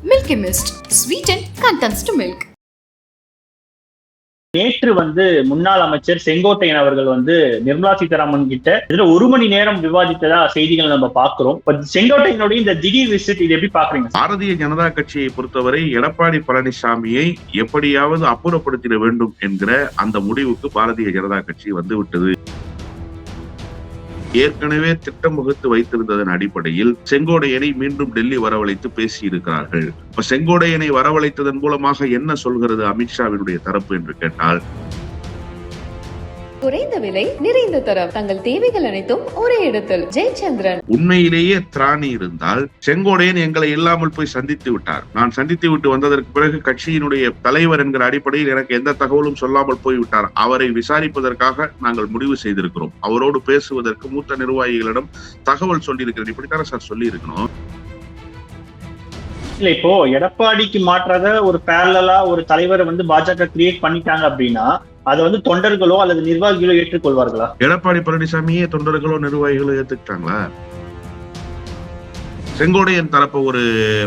Mist. Sweeten contents to milk. நேற்று வந்து முன்னாள் அமைச்சர் செங்கோட்டையன் அவர்கள் வந்து நிர்மலா சீதாராமன் கிட்ட இதுல ஒரு மணி நேரம் விவாதித்ததா செய்திகள் நம்ம பாக்குறோம் பட் செங்கோட்டையனுடைய இந்த திடீர் விசிட் இது எப்படி பாக்குறீங்க பாரதிய ஜனதா கட்சியை பொறுத்தவரை எடப்பாடி பழனிசாமியை எப்படியாவது அப்புறப்படுத்திட வேண்டும் என்கிற அந்த முடிவுக்கு பாரதிய ஜனதா கட்சி வந்துவிட்டது ஏற்கனவே திட்டம் வகுத்து வைத்திருந்ததன் அடிப்படையில் செங்கோடையனை மீண்டும் டெல்லி வரவழைத்து பேசியிருக்கிறார்கள். இப்ப செங்கோடையனை வரவழைத்ததன் மூலமாக என்ன சொல்கிறது அமித்ஷாவினுடைய தரப்பு என்று கேட்டால் குறைந்த விலை நிறைந்த தரம். தங்கள் தேவைகள் அனைத்தும் ஒரே இடத்தில். ஜெயச்சந்திரன். உண்மையிலேயே திராணி இருந்தால் செங்கோடையன் எங்களை இல்லாமல் போய் சந்தித்து விட்டார். நான் சந்தித்து விட்டு வந்ததற்கு பிறகு கட்சியினுடைய தலைவர் என்கிற அடிப்படையில் எனக்கு எந்த தகவலும் சொல்லாமல் போய்விட்டார் அவரை விசாரிப்பதற்காக நாங்கள் முடிவு செய்திருக்கிறோம். அவரோடு பேசுவதற்கு மூத்த நிர்வாகிகளிடம் தகவல் சொல்லியிருக்கிறேன். இப்படித்தானே சார் சொல்லி இருக்கணும் இல்ல இப்போ எடப்பாடிக்கு மாற்றாக ஒரு பேரலா ஒரு தலைவரை வந்து பாஜக கிரியேட் பண்ணிட்டாங்க அப்படின்னா அதை வந்து தொண்டர்களோ அல்லது நிர்வாகிகளோ ஏற்றுக்கொள்வார்களா? எடப்பாடி பழனிசாமியே தொண்டர்களோ நிர்வாகிகளோ ஏத்துக்கிட்டாங்களா? செங்கோடையன் தரப்பை ஒரு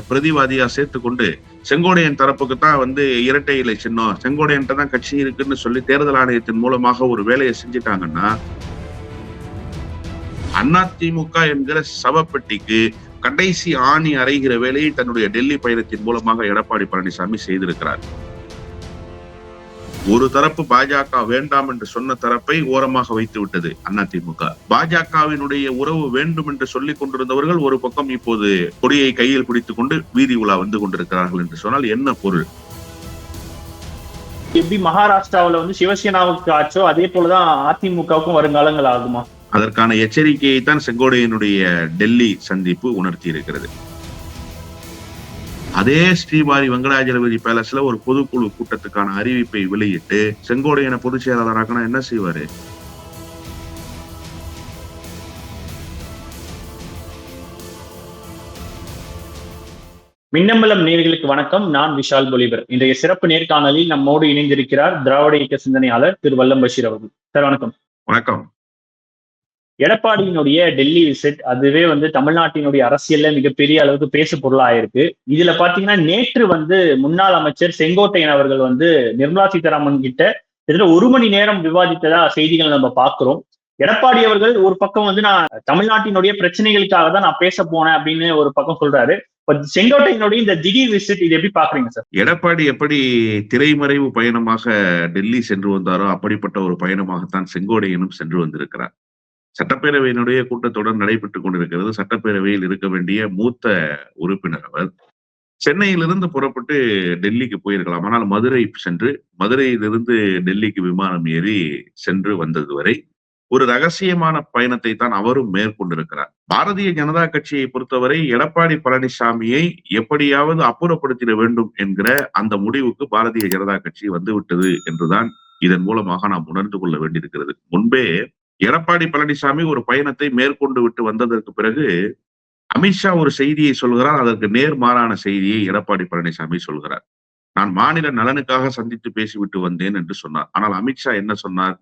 பிரதிவாதியா சேர்த்துக்கொண்டு செங்கோடையன் தரப்புக்கு தான் வந்து இரட்டை இலை சின்னம். செங்கோடையன் தான் கட்சி இருக்குன்னு சொல்லி தேர்தல் ஆணையத்தின் மூலமாக ஒரு வேலையை செஞ்சுட்டாங்கன்னா அதிமுக என்கிற சவப்பெட்டிக்கு கடைசி ஆணி அறைகிற வேலையை தன்னுடைய டெல்லி பயணத்தின் மூலமாக எடப்பாடி பழனிசாமி செய்திருக்கிறார். ஒரு தரப்பு பாஜக வேண்டாம் என்று சொன்ன தரப்பை ஓரமாக வைத்து விட்டது அதிமுக. பாஜகவினுடைய உறவு வேண்டும் என்று சொல்லிக் கொண்டிருந்தவர்கள் ஒரு பக்கம் இப்போது கொடியை கையில் பிடித்துக் கொண்டு வீதி உலா வந்து கொண்டிருக்கிறார்கள் என்று சொன்னால் என்ன பொருள்? எப்படி மகாராஷ்டிராவுல வந்து சிவசேனாவுக்கு ஆச்சோ அதே போலதான் அதிமுகவுக்கும் வருங்காலங்கள் ஆகுமா? அதற்கான எச்சரிக்கையை தான் செங்கோடையனுடைய டெல்லி சந்திப்பு உணர்த்தி இருக்கிறது அதே ஸ்ரீபாரி வெங்கடாஜலபதி பேலஸ்ல ஒரு பொதுக்குழு கூட்டத்துக்கான அறிவிப்பை வெளியிட்டு செங்கோடையனை பொதுச் செயலாளராக்கனா என்ன செய்வாரு? மின்னம்பலம் நேர்களுக்கு வணக்கம். நான் விஷால் பொலிவர் இன்றைய சிறப்பு நேர்காணலில் நம்மோடு இணைந்திருக்கிறார் திராவிட இயக்க சிந்தனையாளர் திரு வல்லம் பஷீர் அவர்கள். சார் வணக்கம். வணக்கம். எடப்பாடியினுடைய டெல்லி விசிட் அதுவே வந்து தமிழ்நாட்டினுடைய அரசியல்ல மிகப்பெரிய அளவுக்கு பேசு பொருளாயிருக்கு இதுல பாத்தீங்கன்னா நேற்று வந்து முன்னாள் அமைச்சர் செங்கோட்டையன் அவர்கள் வந்து நிர்மலா சீதாராமன் கிட்ட இதுல ஒரு மணி நேரம் விவாதித்ததா செய்திகள் நம்ம பாக்குறோம். எடப்பாடி அவர்கள் ஒரு பக்கம் வந்து நான் தமிழ்நாட்டினுடைய பிரச்சனைகளுக்காக தான் நான் பேச போனேன் அப்படின்னு ஒரு பக்கம் சொல்றாரு. பட் இந்த திடீர் விசிட் இது எப்படி பாக்குறீங்க சார்? எடப்பாடி எப்படி திரைமறைவு பயணமாக டெல்லி சென்று வந்தாரோ அப்படிப்பட்ட ஒரு பயணமாகத்தான் செங்கோடையனும் சென்று வந்திருக்கிறார். சட்டப்பேரவையினுடைய கூட்டத்தொடர் நடைபெற்றுக் கொண்டிருக்கிறது. சட்டப்பேரவையில் இருக்க வேண்டிய மூத்த உறுப்பினர் அவர் சென்னையிலிருந்து புறப்பட்டு டெல்லிக்கு போயிருக்கலாம். ஆனால் மதுரை சென்று மதுரையிலிருந்து டெல்லிக்கு விமானம் ஏறி சென்று வந்தது வரை ஒரு ரகசியமான பயணத்தை தான் அவரும் மேற்கொண்டிருக்கிறார். பாரதிய ஜனதா கட்சியை பொறுத்தவரை எடப்பாடி பழனிசாமியை எப்படியாவது அப்புறப்படுத்திட வேண்டும் என்கிற அந்த முடிவுக்கு பாரதிய ஜனதா கட்சி வந்துவிட்டது என்றுதான் இதன் மூலமாக நாம் உணர்ந்து கொள்ள வேண்டியிருக்கிறது. முன்பே எடப்பாடி பழனிசாமி ஒரு பயணத்தை மேற்கொண்டு விட்டு வந்ததற்கு பிறகு அமித்ஷா ஒரு செய்தியை சொல்கிறார் அதற்கு நேர்மாறான செய்தியை எடப்பாடி பழனிசாமி சொல்கிறார். நான் மாநில நலனுக்காக சந்தித்து பேசிவிட்டு வந்தேன் என்று சொன்னார். ஆனால் அமித்ஷா என்ன சொன்னார்?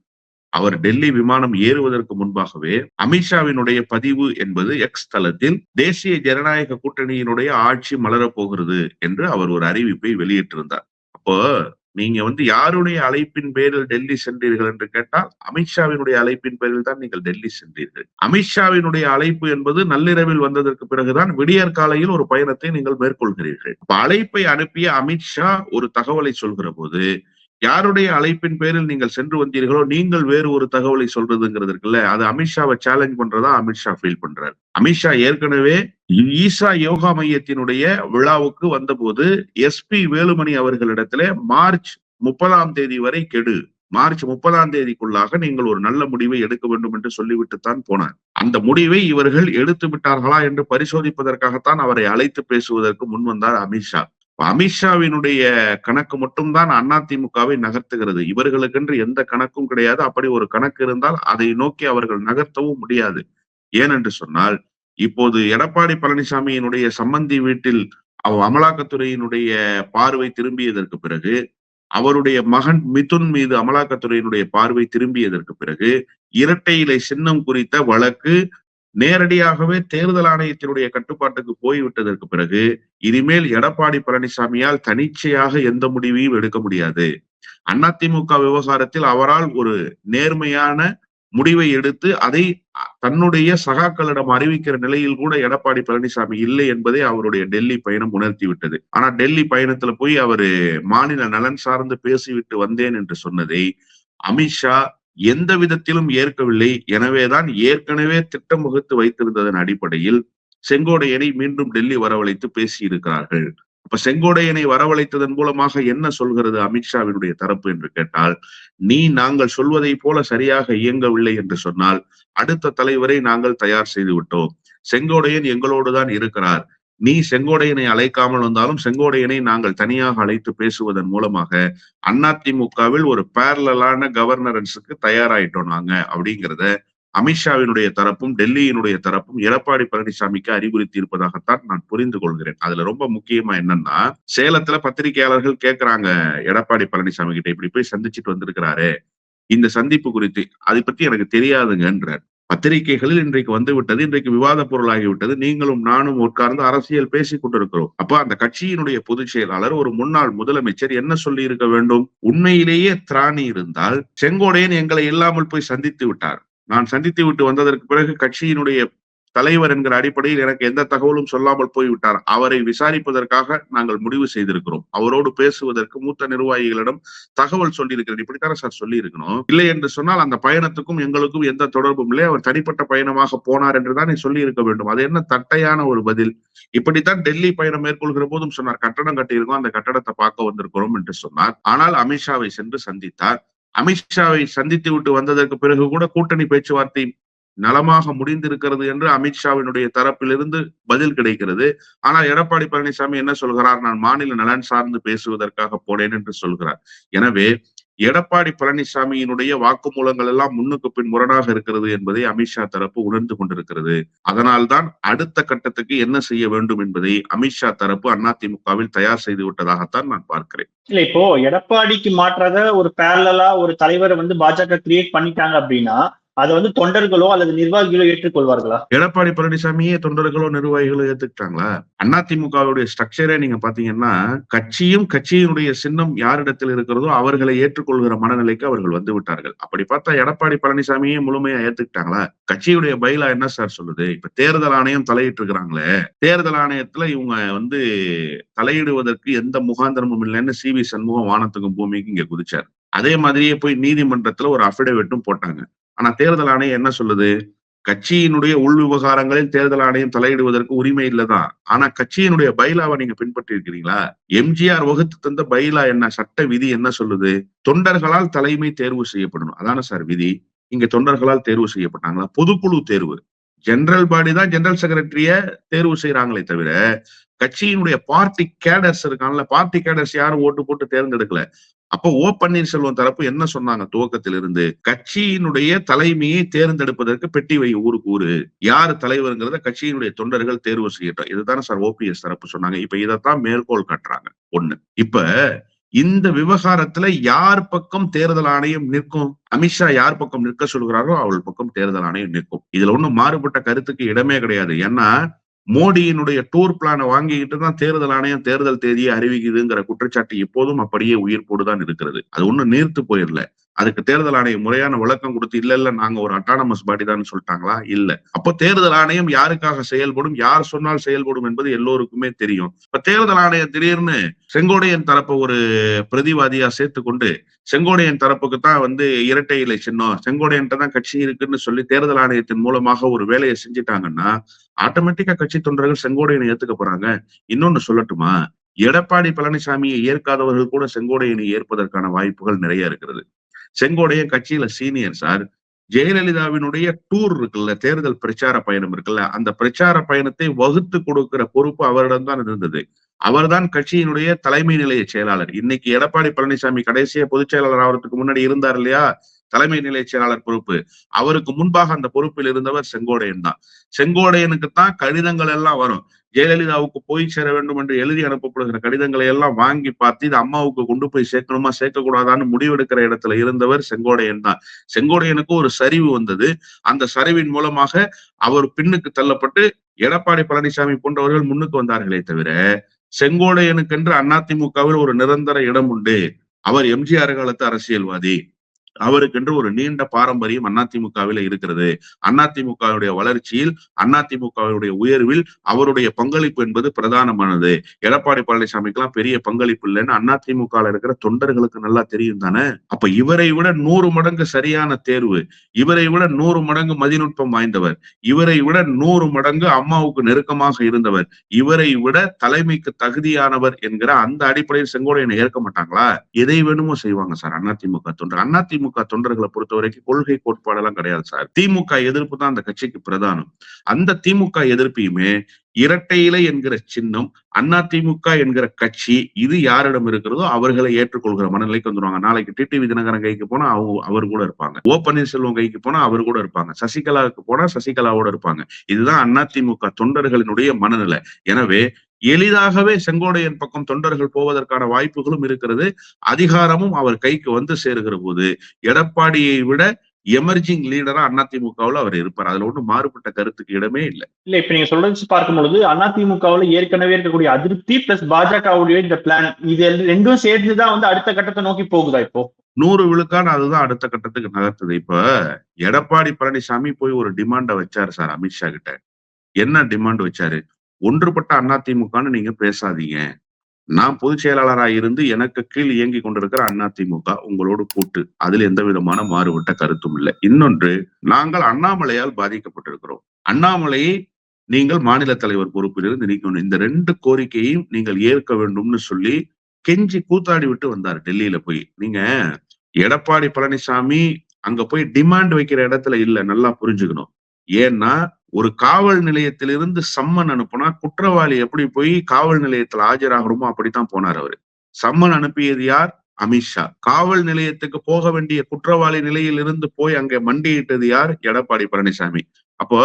அவர் டெல்லி விமானம் ஏறுவதற்கு முன்பாகவே அமித்ஷாவினுடைய பதிவு என்பது எக்ஸ் தளத்தில் தேசிய ஜனநாயக கூட்டணியினுடைய ஆட்சி மலரப் போகிறது என்று அவர் ஒரு அறிவிப்பை வெளியிட்டிருந்தார். அப்போ நீங்க வந்து யாருடைய அழைப்பின் பேரில் டெல்லி சென்றீர்கள் என்று கேட்டால் அமித்ஷாவினுடைய அழைப்பின் பேரில் தான் நீங்கள் டெல்லி சென்றீர்கள். அமித்ஷாவினுடைய அழைப்பு என்பது நள்ளிரவில் வந்ததற்கு பிறகுதான் விடியற் காலையில் ஒரு பயணத்தை நீங்கள் மேற்கொள்கிறீர்கள். அழைப்பை அனுப்பிய அமித்ஷா ஒரு தகவலை சொல்கிற போது யாருடைய அழைப்பின் பேரில் நீங்கள் சென்று வந்தீர்களோ நீங்கள் வேறு ஒரு தகவலை சொல்றதுங்கிறது இருக்குல்ல அது அமித்ஷாவை சேலஞ்ச் பண்றதா அமித்ஷா ஃபீல் பண்றாரு. அமித்ஷா ஏற்கனவே ஈசா யோகா மையத்தினுடைய விழாவுக்கு வந்தபோது எஸ்பி வேலுமணி அவர்களிடத்துல மார்ச் முப்பதாம் தேதி வரை கெடு. மார்ச் முப்பதாம் தேதிக்குள்ளாக நீங்கள் ஒரு நல்ல முடிவை எடுக்க வேண்டும் என்று சொல்லிவிட்டுத்தான் போனார். அந்த முடிவை இவர்கள் எடுத்து விட்டார்களா என்று பரிசோதிப்பதற்காகத்தான் அவரை அழைத்து பேசுவதற்கு முன் வந்தார் அமித்ஷா அமித்ஷாவினுடைய கணக்கு மட்டும்தான் அதிமுகவை நகர்த்துகிறது. இவர்களுக்கென்று எந்த கணக்கும் கிடையாது. அப்படி ஒரு கணக்கு இருந்தால் அதை நோக்கி அவர்கள் நகர்த்தவும் முடியாது. ஏனென்று சொன்னால் இப்போது எடப்பாடி பழனிசாமியினுடைய சம்பந்தி வீட்டில் அவ அமலாக்கத்துறையினுடைய பார்வை திரும்பியதற்கு பிறகு அவருடைய மகன் மிதுன் மீது அமலாக்கத்துறையினுடைய பார்வை திரும்பியதற்கு பிறகு இரட்டை இலை சின்னம் குறித்த வழக்கு நேரடியாகவே தேர்தல் ஆணையத்தினுடைய கட்டுப்பாட்டுக்கு போய்விட்டதற்கு பிறகு இனிமேல் எடப்பாடி பழனிசாமியால் தனிச்சையாக எந்த முடிவையும் எடுக்க முடியாது. அதிமுக விவகாரத்தில் அவரால் ஒரு நேர்மையான முடிவை எடுத்து அதை தன்னுடைய சகாக்களிடம் அறிவிக்கிற நிலையில் கூட எடப்பாடி பழனிசாமி இல்லை என்பதை அவருடைய டெல்லி பயணம் உணர்த்தி விட்டது ஆனா டெல்லி பயணத்துல போய் அவரு மாநில நலன் சார்ந்து பேசிவிட்டு வந்தேன் என்று சொன்னதை அமித்ஷா எந்த விதத்திலும் ஏற்கவில்லை. எனவேதான் ஏற்கனவே திட்டம் வகுத்து வைத்திருந்ததன் அடிப்படையில் செங்கோடையனை மீண்டும் டெல்லி வரவழைத்து பேசி இருக்கிறார்கள் அப்ப செங்கோடையனை வரவழைத்ததன் மூலமாக என்ன சொல்கிறது அமித்ஷாவினுடைய தரப்பு என்று கேட்டால் நீ நாங்கள் சொல்வதை போல சரியாக இயங்கவில்லை என்று சொன்னால் அடுத்த தலைவரை நாங்கள் தயார் செய்து விட்டோம் செங்கோடையன் எங்களோடுதான் இருக்கிறார். நீ செங்கோடையனை அழைக்காமல் வந்தாலும் செங்கோடையனை நாங்கள் தனியாக அழைத்து பேசுவதன் மூலமாக அதிமுகவில் ஒரு பேரலான கவர்னரன்ஸுக்கு தயாராயிட்டோம் நாங்க அப்படிங்கிறத அமித்ஷாவினுடைய தரப்பும் டெல்லியினுடைய தரப்பும் எடப்பாடி பழனிசாமிக்கு அறிவுறுத்தி இருப்பதாகத்தான் நான் புரிந்து கொள்கிறேன். அதுல ரொம்ப முக்கியமா என்னன்னா சேலத்துல பத்திரிகையாளர்கள் கேட்கிறாங்க எடப்பாடி பழனிசாமி கிட்ட இப்படி போய் சந்திச்சுட்டு வந்திருக்கிறாரு இந்த சந்திப்பு குறித்து. அதை பத்தி எனக்கு தெரியாதுங்கன்றார். பத்திரிகைகளில் இன்றைக்கு வந்து விட்டது இன்றைக்கு விவாத பொருளாகிவிட்டது. நீங்களும் நானும் உட்கார்ந்து அரசியல் பேசிக் கொண்டிருக்கிறோம். அப்ப அந்த கட்சியினுடைய பொதுச் செயலாளர் ஒரு முன்னாள் முதலமைச்சர் என்ன சொல்லி இருக்க வேண்டும்? உண்மையிலேயே திராணி இருந்தால் செங்கோடையன் எங்களை இல்லாமல் போய் சந்தித்து விட்டார். நான் சந்தித்து விட்டு வந்ததற்கு பிறகு கட்சியினுடைய தலைவர் என்கிற அடிப்படையில் எனக்கு எந்த தகவலும் சொல்லாமல் போய்விட்டார். அவரை விசாரிப்பதற்காக நாங்கள் முடிவு செய்திருக்கிறோம். அவரோடு பேசுவதற்கு மூத்த நிர்வாகிகளிடம் தகவல் சொல்லியிருக்கிறேன். இப்படித்தானே சார் சொல்லி இருக்கணும் இல்லை என்று சொன்னால் அந்த பயணத்துக்கும் எங்களுக்கும் எந்த தொடர்பும் இல்லை. அவர் தனிப்பட்ட பயணமாக போனார் என்றுதான் சொல்லி இருக்க வேண்டும். அது என்ன தட்டையான ஒரு பதில்? இப்படித்தான் டெல்லி பயணம் மேற்கொள்கிற போதும் சொன்னார். கட்டடம் கட்டியிருக்கோம். அந்த கட்டடத்தை பார்க்க வந்திருக்கிறோம் என்று சொன்னார். ஆனால் அமித்ஷாவை சென்று சந்தித்தார். அமித்ஷாவை சந்தித்து விட்டு வந்ததற்கு பிறகு கூட கூட்டணி பேச்சுவார்த்தை நலமாக முடிந்திருக்கிறது என்று அமித்ஷாவினுடைய தரப்பிலிருந்து பதில் கிடைக்கிறது. ஆனால் எடப்பாடி பழனிசாமி என்ன சொல்கிறார்? நான் மாநில நலன் சார்ந்து பேசுவதற்காக போனேன் என்று சொல்கிறார். எனவே எடப்பாடி பழனிசாமியினுடைய வாக்குமூலங்கள் எல்லாம் முன்னுக்கு பின் முரணாக இருக்கிறது என்பதை அமித்ஷா தரப்பு உணர்ந்து கொண்டிருக்கிறது. அதனால்தான் அடுத்த கட்டத்துக்கு என்ன செய்ய வேண்டும் என்பதை அமித்ஷா தரப்பு அதிமுகவில் தயார் செய்து விட்டதாகத்தான் நான் பார்க்கிறேன். இல்ல இப்போ எடப்பாடிக்கு மாற்றாக ஒரு பேரலா ஒரு தலைவரை வந்து பாஜக கிரியேட் பண்ணிட்டாங்க அப்படின்னா அதை வந்து தொண்டர்களோ அல்லது நிர்வாகிகளோ ஏற்றுக்கொள்வார்களா? எடப்பாடி பழனிசாமியே தொண்டர்களோ நிர்வாகிகளோ ஏத்துக்கிட்டாங்களா? அதிமுகவுடைய ஸ்ட்ரக்சரே நீங்க பாத்தீங்கன்னா கட்சியும் கட்சியினுடைய சின்னம் யாரிடத்தில் இருக்கிறதோ அவர்களை ஏற்றுக்கொள்கிற மனநிலைக்கு அவர்கள் வந்து விட்டார்கள். அப்படி பார்த்தா எடப்பாடி பழனிசாமியே முழுமையா ஏத்துக்கிட்டாங்களா? கட்சியுடைய பயிலா என்ன சார் சொல்லுது? இப்ப தேர்தல் ஆணையம் தலையிட்டு இருக்கிறாங்களே தேர்தல் ஆணையத்துல இவங்க வந்து தலையிடுவதற்கு எந்த முகாந்திரமும் இல்லைன்னு சி வி சண்முகம் வானத்துக்கும் பூமிக்கும் இங்க குதிச்சார். அதே மாதிரியே போய் நீதிமன்றத்துல ஒரு அபிடவிட்டும் போட்டாங்க. ஆனா தேர்தல் ஆணையம் என்ன சொல்லுது? கட்சியினுடைய உள் விவகாரங்களில் தேர்தல் ஆணையம் தலையிடுவதற்கு உரிமை இல்லதான். ஆனா கட்சியினுடைய பைலாவை நீங்க பின்பற்றி இருக்கிறீங்களா எம்ஜிஆர் வகுத்து தந்த பைலா என்ன? சட்ட விதி என்ன சொல்லுது? தொண்டர்களால் தலைமை தேர்வு செய்யப்படணும். அதான சார் விதி? இங்க தொண்டர்களால் தேர்வு செய்யப்பட்டாங்களா? பொதுக்குழு தேர்வு. ஜெனரல் பாடி தான் ஜெனரல் செக்ரட்டரிய தேர்வு செய்யறாங்களே தவிர கட்சியினுடைய பார்ட்டி கேடர்ஸ் இருக்காங்கல்ல பார்ட்டி கேடர்ஸ் யாரும் ஓட்டு போட்டு தேர்ந்தெடுக்கல. அப்போ ஓ பன்னீர்செல்வம் தரப்பு என்ன சொன்னாங்க? துவக்கத்திலிருந்து கட்சியினுடைய தலைமையை தேர்ந்தெடுப்பதற்கு பெட்டி வை ஊருக்கு ஊரு. யார் தலைவருங்கிறத கட்சியினுடைய தொண்டர்கள் தேர்வு செய்யட்டும். இதுதானே சார் ஓபிஎஸ் தரப்பு சொன்னாங்க. இப்ப இதைத்தான் மேற்கோள் காட்டுறாங்க. ஒண்ணு. இப்ப இந்த விவகாரத்துல யார் பக்கம் தேர்தல் ஆணையம் நிற்கும்? அமித்ஷா யார் பக்கம் நிற்க சொல்கிறாரோ அவள் பக்கம் தேர்தல் ஆணையம் நிற்கும். இதுல ஒண்ணும் மாறுபட்ட கருத்துக்கு இடமே கிடையாது. ஏன்னா மோடியினுடைய டூர் பிளானை வாங்கிக்கிட்டு தான் தேர்தல் ஆணையம் தேர்தல் தேதியை அறிவிக்குதுங்கிற குற்றச்சாட்டு எப்போதும் அப்படியே உயிர்ப்போடு தான் இருக்கிறது. அது ஒன்றும் நீர்த்து போயிடல. அதுக்கு தேர்தல் ஆணையம் முறையான விளக்கம் கொடுத்து இல்ல இல்ல நாங்க ஒரு அட்டானமஸ் பாடி தான் சொல்லிட்டாங்களா? இல்ல. அப்போ தேர்தல் ஆணையம் யாருக்காக செயல்படும்? யார் சொன்னால் செயல்படும் என்பது எல்லோருக்குமே தெரியும். இப்ப தேர்தல் ஆணையம் திடீர்னு செங்கோடையன் தரப்பை ஒரு பிரதிவாதியா சேர்த்து கொண்டு செங்கோடையன் தரப்புக்கு தான் வந்து இரட்டை இலை சின்னம் செங்கோடையன் தான் கட்சி இருக்குன்னு சொல்லி தேர்தல் ஆணையத்தின் மூலமாக ஒரு வேலையை செஞ்சுட்டாங்கன்னா ஆட்டோமேட்டிக்கா கட்சி தொண்டர்கள் செங்கோடையனை ஏத்துக்க போறாங்க. இன்னொன்னு சொல்லட்டுமா? எடப்பாடி பழனிசாமியை ஏற்காதவர்கள் கூட செங்கோடையனை ஏற்பதற்கான வாய்ப்புகள் நிறைய இருக்கிறது. செங்கோடையன் கட்சியில சீனியர் சார் ஜெயலலிதாவினுடைய டூர் இருக்குல்ல தேர்தல் பிரச்சார பயணம் இருக்குல்ல அந்த பிரச்சார பயணத்தை வகுத்து கொடுக்கிற பொறுப்பு அவரிடம் தான் இருந்தது. அவர்தான் கட்சியினுடைய தலைமை நிலைய செயலாளர். இன்னைக்கு எடப்பாடி பழனிசாமி கடைசியா பொதுச் செயலாளர் ஆகிறதுக்கு முன்னாடி இருந்தார் இல்லையா? தலைமை நிலைய செயலாளர் பொறுப்பு. அவருக்கு முன்பாக அந்த பொறுப்பில் இருந்தவர் செங்கோடையன் தான். செங்கோடையனுக்கு தான் கடிதங்கள் எல்லாம் வரும். ஜெயலலிதாவுக்கு போய் சேர வேண்டும் என்று எழுதி அனுப்பப்படுகிற கடிதங்களை எல்லாம் வாங்கி பார்த்து இது அம்மாவுக்கு கொண்டு போய் சேர்க்கணுமா சேர்க்க கூடாதான்னு முடிவெடுக்கிற இடத்துல இருந்தவர் செங்கோடையன் தான். செங்கோடையனுக்கு ஒரு சரிவு வந்தது. அந்த சரிவின் மூலமாக அவர் பின்னுக்கு தள்ளப்பட்டு எடப்பாடி பழனிசாமி போன்றவர்கள் முன்னுக்கு வந்தார்களே தவிர செங்கோடையனுக்கென்று அதிமுகவில் ஒரு நிரந்தர இடம் உண்டு. அவர் எம்ஜிஆர் காலத்து அரசியல்வாதி. அவருக்கென்று ஒரு நீண்ட பாரம்பரியம் அதிமுகவில் இருக்கிறது. அதிமுகவுடைய வளர்ச்சியில் அதிமுகவுடைய உயர்வில் அவருடைய பங்களிப்பு என்பது பிரதானமானது. எடப்பாடி பழனிசாமிக்கெல்லாம் பெரிய பங்களிப்பு இல்லைன்னு அதிமுக இருக்கிற தொண்டர்களுக்கு நல்லா தெரியும் தானே? அப்ப இவரை விட நூறு மடங்கு சரியான தேர்வு இவரை விட நூறு மடங்கு மதிநுட்பம் வாய்ந்தவர் இவரை விட நூறு மடங்கு அம்மாவுக்கு நெருக்கமாக இருந்தவர் இவரை விட தலைமைக்கு தகுதியானவர் என்கிற அந்த அடிப்படையில் செங்கோடையனை ஏற்க மாட்டாங்களா? எதை வேணுமோ செய்வாங்க சார் அதிமுக தொண்டர் அதிமுக தொண்டர்களை பொறுத்த வரைக்கும் கொள்கை கோட்பாடெல்லாம் கிடையாது சார். திமுக எதிர்ப்பு தான் அந்த கட்சிக்கு பிரதானம். அந்த திமுக எதிர்ப்பையுமே இரட்டை இலை என்கிற சின்னம் அதிமுக என்கிற கட்சி இது யாரிடம் இருக்கிறதோ அவர்களை ஏற்றுக்கொள்கிற மனநிலைக்கு வந்துருவாங்க. நாளைக்கு டிடிவி தினகரன் கைக்கு போனா அவங்க அவர் கூட இருப்பாங்க. ஓ பன்னீர்செல்வம் கைக்கு போனா அவர் கூட இருப்பாங்க. சசிகலாவுக்கு போனா சசிகலாவோட இருப்பாங்க. இதுதான் அதிமுக தொண்டர்களினுடைய மனநிலை. எனவே எளிதாகவே செங்கோடையன் பக்கம் தொண்டர்கள் போவதற்கான வாய்ப்புகளும் இருக்கிறது. அதிகாரமும் அவர் கைக்கு வந்து சேருகிற போது எடப்பாடியை விட எமர்ஜிங் லீடரா அதிமுகவுல அவர் இருப்பார். அதுல ஒண்ணும் மாறுபட்ட கருத்துக்கு இடமே இல்லை. இல்ல இப்ப நீங்க சொல்றது பார்க்கும் பொழுது அதிமுகவுல ஏற்கனவே இருக்கக்கூடிய அதிருப்தி பிளஸ் பாஜகவுடைய இந்த பிளான் இது ரெண்டும் சேர்ந்துதான் வந்து அடுத்த கட்டத்தை நோக்கி போகுதா இப்போ? நூறு விழுக்காடு அதுதான் அடுத்த கட்டத்துக்கு நகர்த்துது. இப்ப எடப்பாடி பழனிசாமி போய் ஒரு டிமாண்ட வச்சாரு சார் அமித்ஷா கிட்ட. என்ன டிமாண்ட் வச்சாரு? ஒன்றுபட்ட அதிமுகன்னு நீங்க பேசாதீங்க. நான் பொதுச் செயலாளராக இருந்து எனக்கு கீழ் இயங்கி கொண்டிருக்கிற அதிமுக உங்களோடு கூட்டு. அதில் எந்த விதமான மாறுபட்ட கருத்தும் இல்லை. இன்னொன்று நாங்கள் அண்ணாமலையால் பாதிக்கப்பட்டிருக்கிறோம். அண்ணாமலையை நீங்கள் மாநில தலைவர் பொறுப்பிலிருந்து நீக்கணும். இந்த ரெண்டு கோரிக்கையும் நீங்கள் ஏற்க வேண்டும்னு சொல்லி கெஞ்சி கூத்தாடி விட்டு வந்தார் டெல்லியில போய். நீங்க எடப்பாடி பழனிசாமி அங்க போய் டிமாண்ட் வைக்கிற இடத்துல இல்ல நல்லா புரிஞ்சுக்கணும். ஏன்னா ஒரு காவல் நிலையத்திலிருந்து சம்மன் அனுப்புனா குற்றவாளி எப்படி போய் காவல் நிலையத்துல ஆஜராகிறோமோ அப்படித்தான் போனார் அவரு. சம்மன் அனுப்பியது யார்? அமித்ஷா காவல் நிலையத்துக்கு போக வேண்டிய குற்றவாளி நிலையில் இருந்து போய் அங்க மண்டியிட்டது யார்? எடப்பாடி பழனிசாமி. அப்போ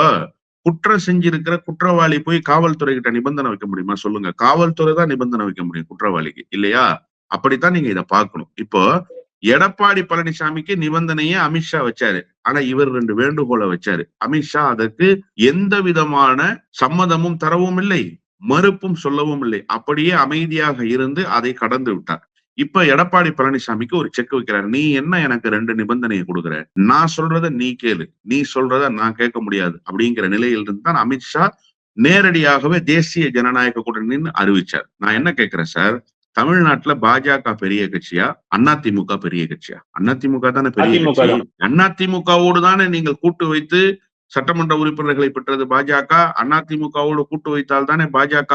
குற்றம் செஞ்சிருக்கிற குற்றவாளி போய் காவல்துறை கிட்ட நிபந்தனை வைக்க முடியுமா? சொல்லுங்க. காவல்துறை தான் நிபந்தனை வைக்க முடியும் குற்றவாளிக்கு. இல்லையா? அப்படித்தான் நீங்க இதை பார்க்கணும். இப்போ எடப்பாடி பழனிசாமிக்கு நிபந்தனையை அமித்ஷா வச்சாரு. ஆனா இவர் ரெண்டு வேண்டுகோளை வச்சாரு. அமித்ஷா அதற்கு எந்த விதமான சம்மதமும் தரவும் இல்லை மறுப்பும் சொல்லவும் இல்லை. அப்படியே அமைதியாக இருந்து அதை கடந்து விட்டார். இப்ப எடப்பாடி பழனிசாமிக்கு ஒரு செக் வைக்கிறார். நீ என்ன எனக்கு ரெண்டு நிபந்தனையை கொடுக்குற? நான் சொல்றத நீ கேளு. நீ சொல்றத நான் கேட்க முடியாது. அப்படிங்கிற நிலையிலிருந்து தான் அமித்ஷா நேரடியாகவே தேசிய ஜனநாயக கூட்டணின்னு அறிவிச்சார். நான் என்ன கேட்கிறேன் சார்? தமிழ்நாட்டுல பாஜக பெரிய கட்சியா அதிமுக பெரிய கட்சியா? அதிமுக தானே பெரிய கட்சி. அதிமுகவோடு தானே நீங்கள் கூட்டு வைத்து சட்டமன்ற உறுப்பினர்களை பெற்றது பாஜக. அதிமுகவோடு கூட்டு வைத்தால் தானே பாஜக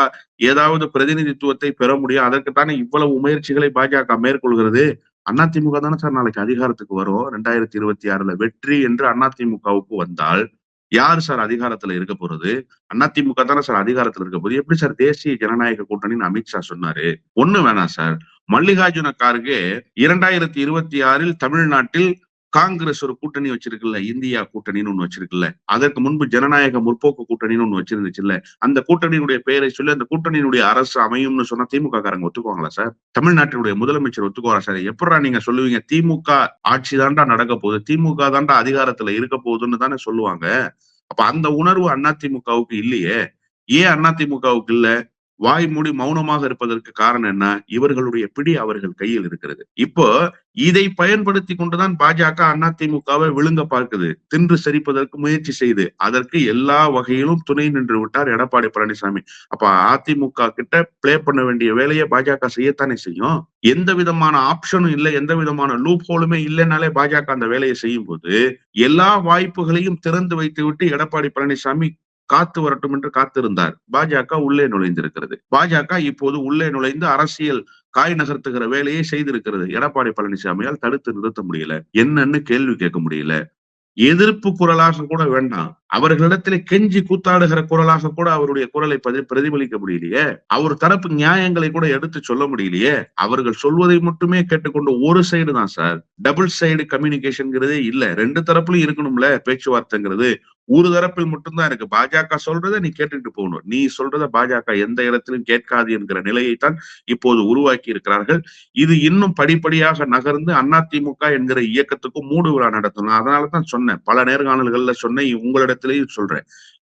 ஏதாவது பிரதிநிதித்துவத்தை பெற முடியும். அதற்குத்தானே இவ்வளவு முயற்சிகளை பாஜக மேற்கொள்கிறது. அதிமுக தானே சார் நாளைக்கு அதிகாரத்துக்கு வரும் ரெண்டாயிரத்தி இருபத்தி ஆறுல வெற்றி என்று அதிமுகவுக்கு வந்தால் யார் சார் அதிகாரத்துல இருக்க போறது? அதிமுக தானே சார் அதிகாரத்துல இருக்க போகுது எப்படி சார் தேசிய ஜனநாயக கூட்டணின்னு அமித்ஷா சொன்னாரு? ஒண்ணு வேணாம் சார். மல்லிகார்ஜுன கார்கே இரண்டாயிரத்தி இருபத்தி ஆறில் தமிழ்நாட்டில் காங்கிரஸ் ஒரு கூட்டணி வச்சிருக்குல்ல இந்தியா கூட்டணின்னு ஒண்ணு வச்சிருக்குல்ல அதற்கு முன்பு ஜனநாயக முற்போக்கு கூட்டணின்னு ஒண்ணு வச்சிருந்துச்சுல்ல அந்த கூட்டணியினுடைய பெயரை சொல்லி அந்த கூட்டணியினுடைய அரசு அமையும்னு சொன்னா திமுக காரங்க ஒத்துக்குவாங்களா சார்? தமிழ்நாட்டினுடைய முதலமைச்சர் ஒத்துக்குவாரா சார்? எப்படா நீங்க சொல்லுவீங்க திமுக ஆட்சி தாண்டா நடக்க போகுது திமுக தாண்டா அதிகாரத்துல இருக்க போகுதுன்னு தானே சொல்லுவாங்க. அப்ப அந்த உணர்வு அதிமுகவுக்கு இல்லையே ஏன் அதிமுகவுக்கு இல்ல? வாய் மூடி மௌனமாக இருப்பதற்கு காரணம் என்ன? இவர்களுடைய பிடி அவர்கள் கையில் இருக்கிறது. இப்போ இதை பயன்படுத்தி கொண்டுதான் பாஜக அதிமுகவை விழுங்க பார்க்குது. தின்று செரிப்பதற்கு முயற்சி செய்து. அதற்கு எல்லா வகையிலும் துணை நின்று விட்டார் எடப்பாடி பழனிசாமி. அப்ப அதிமுக கிட்ட பிளே பண்ண வேண்டிய வேலையை பாஜக செய்யத்தானே செய்யும்? எந்த விதமான ஆப்ஷனும் இல்லை எந்த விதமான லூப் ஹோலுமே இல்லைனாலே பாஜக அந்த வேலையை செய்யும் போது எல்லா வாய்ப்புகளையும் திறந்து வைத்து விட்டு எடப்பாடி பழனிசாமி காத்து வரட்டும் என்று காத்திருந்தார். பாஜக உள்ளே நுழைந்திருக்கிறது. பாஜக இப்போது உள்ளே நுழைந்து அரசியல் காய் நகர்த்துகிற வேலையை செய்திருக்கிறது. எடப்பாடி பழனிசாமியால் தடுத்து நிறுத்த முடியல. என்னன்னு கேள்வி கேட்க முடியல. எதிர்ப்பு குரலாக கூட வேண்டாம். அவர்களிடத்திலே கெஞ்சி கூத்தாடுகிற குரலாக கூட அவருடைய குரலை பதி- பிரதிபலிக்க முடியலையே. அவர் தரப்பு நியாயங்களை கூட எடுத்து சொல்ல முடியலையே. அவர்கள் சொல்வதை மட்டுமே கேட்டுக்கொண்ட ஒரு சைடு தான் சார். டபுள் சைடு கம்யூனிகேஷன்ங்கிறதே இல்ல. ரெண்டு தரப்புலயும் இருக்கணும்ல பேச்சுவார்த்தைங்கிறது. ஒரு தரப்பில் மட்டும்தான் இருக்கு. பாஜக சொல்றதை நீ கேட்டுட்டு போகணும். நீ சொல்றத பாஜக எந்த இடத்திலும் கேட்காது என்கிற நிலையைத்தான் இப்போது உருவாக்கி இருக்கிறார்கள். இது இன்னும் படிப்படியாக நகர்ந்து அதிமுக என்கிற இயக்கத்துக்கும் மூடு விழா நடத்தணும் அதனாலதான் சொன்னேன். பல நேர்காணல்கள்ல சொன்னேன். உங்களிடத்திலேயும் சொல்றேன்.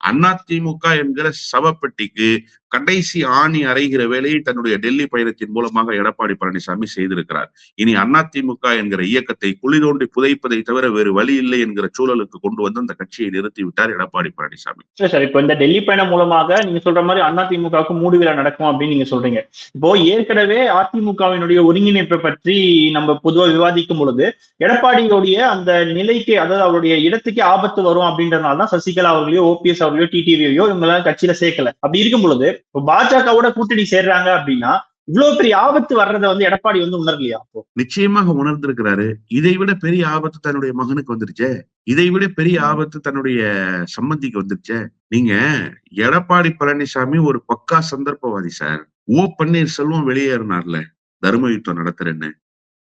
அதிமுக என்கிற சவப்பெட்டிக்கு கடைசி ஆணி அறைகிற வேலையை தன்னுடைய டெல்லி பயணத்தின் மூலமாக எடப்பாடி பழனிசாமி செய்திருக்கிறார். இனி அதிமுக என்கிற இயக்கத்தை குழி தோண்டி புதைப்பதை தவிர வேறு வழி இல்லை என்கிற சூழலுக்கு கொண்டு வந்து அந்த கட்சியை நிறுத்திவிட்டார் எடப்பாடி பழனிசாமி. சார் இப்போ இந்த டெல்லி பயணம் மூலமாக நீங்க சொல்ற மாதிரி அதிமுகவுக்கு மூடு விழா நடக்கும் அப்படின்னு நீங்க சொல்றீங்க. இப்போ ஏற்கனவே அதிமுகவினுடைய ஒருங்கிணைப்பை பற்றி நம்ம பொதுவா விவாதிக்கும் பொழுது எடப்பாடியுடைய அந்த நிலைக்கு அதாவது அவருடைய இடத்துக்கு ஆபத்து வரும் அப்படின்றதுனால தான் சசிகலா அவர்களையோ ஓபிஎஸ் அவர்களையோ டிடிவியோ இவங்களால கட்சியில சேர்க்கல. அப்படி இருக்கும் பொழுது இப்போ பாஜகவோட கூட்டணி சேர்றாங்க அப்படின்னா இவ்வளவு பெரிய ஆபத்து வர்றதை வந்து எடப்பாடி வந்து உணரலையா அப்போ? நிச்சயமாக உணர்ந்திருக்கிறாரு. இதை விட பெரிய ஆபத்து தன்னுடைய மகனுக்கு வந்துருச்சே. இதை விட பெரிய ஆபத்து தன்னுடைய சம்பந்திக்கு வந்துருச்சே. நீங்க எடப்பாடி பழனிசாமி ஒரு பக்கா சந்தர்ப்பவாதி சார். ஓ பன்னீர்செல்வம் வெளியேறினார்ல தர்ம யுத்தம் நடத்துறேன்னு.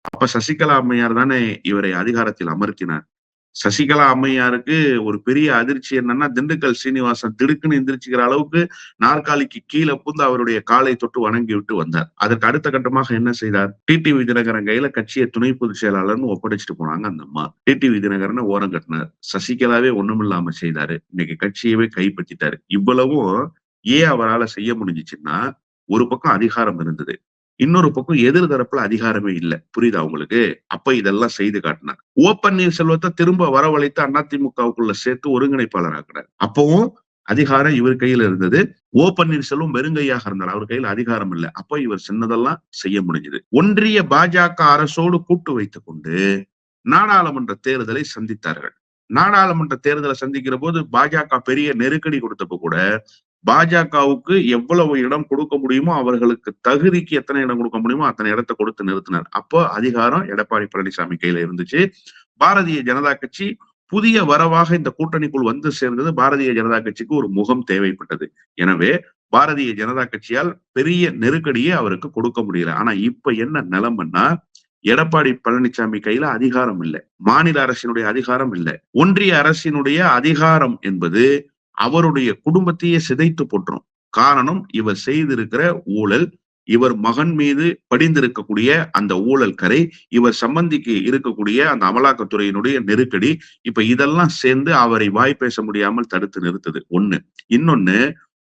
அப்ப சசிகலா அம்மையார் தானே இவரை அதிகாரத்தில் அமர்த்தினார். சசிகலா அம்மையாருக்கு ஒரு பெரிய அதிர்ச்சி என்னன்னா திண்டுக்கல் சீனிவாசன் திடுக்குன்னு எந்திரிச்சுக்கிற அளவுக்கு நாற்காலிக்கு கீழே புந்து அவருடைய காலை தொட்டு வணங்கி விட்டு வந்தார். அதற்கு அடுத்த கட்டமாக என்ன செய்தார்? டிடிவி தினகரன் கையில கட்சியை துணை பொதுச் செயலாளர்னு ஒப்படைச்சிட்டு போனாங்க அந்த அம்மா. டிடிவி தினகரனை ஓரம் கட்டினார். சசிகலாவே ஒண்ணுமில்லாம செய்தாரு. இன்னைக்கு கட்சியவே கைப்பற்றிட்டாரு. இவ்வளவும் ஏன் அவரால செய்ய முடிஞ்சுச்சுன்னா ஒரு பக்கம் அதிகாரம் இருந்தது. இன்னொரு பக்கம் எதிர் தரப்புல அதிகாரமே இல்லை. புரியுதா உங்களுக்கு? அப்ப இதெல்லாம் செய்து காட்டினார் ஓ பன்னீர்செல்வத்தை திரும்ப வரவழைத்து அதிமுகவுக்குள்ள சேர்த்து ஒருங்கிணைப்பாளர் ஆக்குறார் அப்பவும் அதிகாரம் இவர் கையில இருந்தது. ஓ பன்னீர்செல்வம் வெறுங்கையாக இருந்தார். அவர் கையில அதிகாரம் இல்லை. அப்ப இவர் சின்னதெல்லாம் செய்ய முடிஞ்சது. ஒன்றிய பாஜக அரசோடு கூட்டு வைத்துக் கொண்டு நாடாளுமன்ற தேர்தலை சந்தித்தார்கள். நாடாளுமன்ற தேர்தலை சந்திக்கிற போது பாஜக பெரிய நெருக்கடி கொடுத்தப்ப கூட பாஜகவுக்கு எவ்வளவு இடம் கொடுக்க முடியுமோ அவர்களுக்கு தகுதிக்கு எத்தனை இடம் கொடுக்க முடியுமோ அத்தனை இடத்தை கொடுத்து நிறுத்தினார். அப்போ அதிகாரம் எடப்பாடி பழனிசாமி கையில இருந்துச்சு. பாரதிய ஜனதா கட்சி புதிய வரவாக இந்த கூட்டணிக்குள் வந்து சேர்ந்தது பாரதிய ஜனதா கட்சிக்கு ஒரு முகம் தேவைப்பட்டது. எனவே பாரதிய ஜனதா கட்சியால் பெரிய நெருக்கடியை அவருக்கு கொடுக்க முடியல. ஆனா இப்ப என்ன நிலைமைன்னா எடப்பாடி பழனிசாமி கையில அதிகாரம் இல்லை. மாநில அரசினுடைய அதிகாரம் இல்லை. ஒன்றிய அரசினுடைய அதிகாரம் என்பது அவருடைய குடும்பத்தையே சிதைத்து போட்டுரும் காரணம் இவர் செய்திருக்கிற ஊழல் இவர் மகன் மீது படிந்திருக்கக்கூடிய அந்த ஊழல் கரை இவர் சம்பந்திக்கு இருக்கக்கூடிய அந்த அமலாக்கத்துறையினுடைய நெருக்கடி இப்ப இதெல்லாம் சேர்ந்து அவரை வாய் பேச முடியாமல் தடுத்து நிறுத்துது. ஒண்ணு. இன்னொன்னு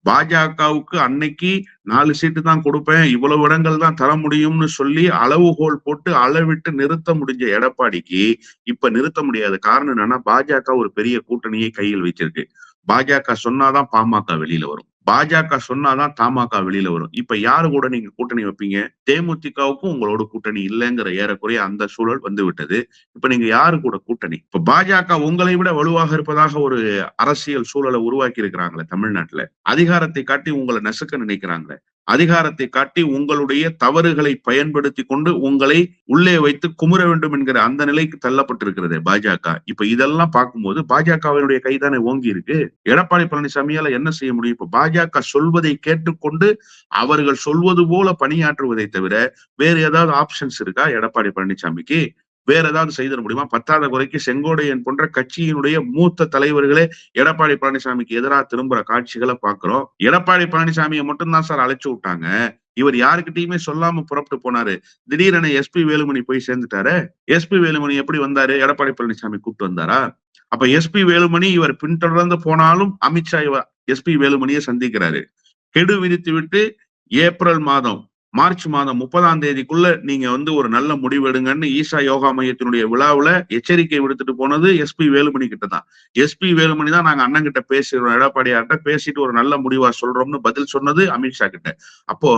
பாஜகவுக்கு அன்னைக்கு நாலு சீட்டு தான் கொடுப்பேன் இவ்வளவு இடங்கள் தான் தர முடியும்னு சொல்லி அளவுகோல் போட்டு அளவிட்டு நிறுத்த முடிஞ்ச எடப்பாடிக்கு இப்ப நிறுத்த முடியாத காரணம் என்னன்னா பாஜக ஒரு பெரிய கூட்டணியை கையில் வச்சிருக்கு. பாஜக சொன்னாதான் பாமக வெளியில வரும். பாஜக சொன்னாதான் தமாக வெளியில வரும். இப்ப யாரு கூட நீங்க கூட்டணி வைப்பீங்க? தேமுதிகவுக்கும் உங்களோட கூட்டணி இல்லைங்கிற ஏறக்குறைய அந்த சூழல் வந்து விட்டது. இப்ப நீங்க யாரு கூட கூட்டணி? இப்ப பாஜக உங்களை விட வலுவாக இருப்பதாக ஒரு அரசியல் சூழலை உருவாக்கி இருக்கிறாங்களே தமிழ்நாட்டுல. அதிகாரத்தை காட்டி உங்களை நசுக்க நினைக்கிறாங்களே. அதிகாரத்தை காட்டி உங்களுடைய தவறுகளை பயன்படுத்தி கொண்டு உங்களை உள்ளே வைத்து குமுற வேண்டும் என்கிற அந்த நிலைக்கு தள்ளப்பட்டிருக்கிறது பாஜக. இப்ப இதெல்லாம் பார்க்கும்போது பாஜகவினுடைய கைதானே ஓங்கி இருக்கு. எடப்பாடி பழனிசாமியால என்ன செய்ய முடியும்? இப்ப பாஜக சொல்வதை கேட்டுக்கொண்டு அவர்கள் சொல்வது போல பணியாற்றுவதை தவிர வேறு ஏதாவது ஆப்ஷன்ஸ் இருக்கா எடப்பாடி பழனிசாமிக்கு? வேற ஏதாவது செய்திட முடியுமா? பத்தாத குறைக்கு செங்கோடையன் போன்ற கட்சியினுடைய மூத்த தலைவர்களே எடப்பாடி பழனிசாமிக்கு எதிராக திரும்புற காட்சிகளை பாக்குறோம் எடப்பாடி பழனிசாமியை மட்டும்தான் சார் அழைச்சு விட்டாங்க. இவர் யாருக்கிட்டையுமே சொல்லாம புறப்பட்டு போனாரு. திடீரென எஸ்பி வேலுமணி போய் சேர்ந்துட்டாரு. எஸ்பி வேலுமணி எப்படி வந்தாரு? எடப்பாடி பழனிசாமி கூப்பிட்டு வந்தாரா? அப்ப எஸ்பி வேலுமணி இவர் பின்தொடர்ந்து போனாலும் அமித்ஷா இவர் எஸ்பி வேலுமணியை சந்திக்கிறாரு. கெடு விதித்து விட்டு ஏப்ரல் மாதம் மார்ச் மாதம் முப்பதாம் தேதிக்குள்ள நீங்க வந்து ஒரு நல்ல முடிவு எடுங்கன்னு ஈஷா யோகா மையத்தினுடைய விழாவுல எச்சரிக்கை விடுத்துட்டு போனது எஸ்பி வேலுமணி கிட்ட தான் எஸ்பி வேலுமணி தான் நாங்க அண்ணன் கிட்ட பேசுறோம் எடப்பாடியார்கிட்ட பேசிட்டு ஒரு நல்ல முடிவா சொல்றோம்னு பதில் சொன்னது அமித்ஷா கிட்ட. அப்போ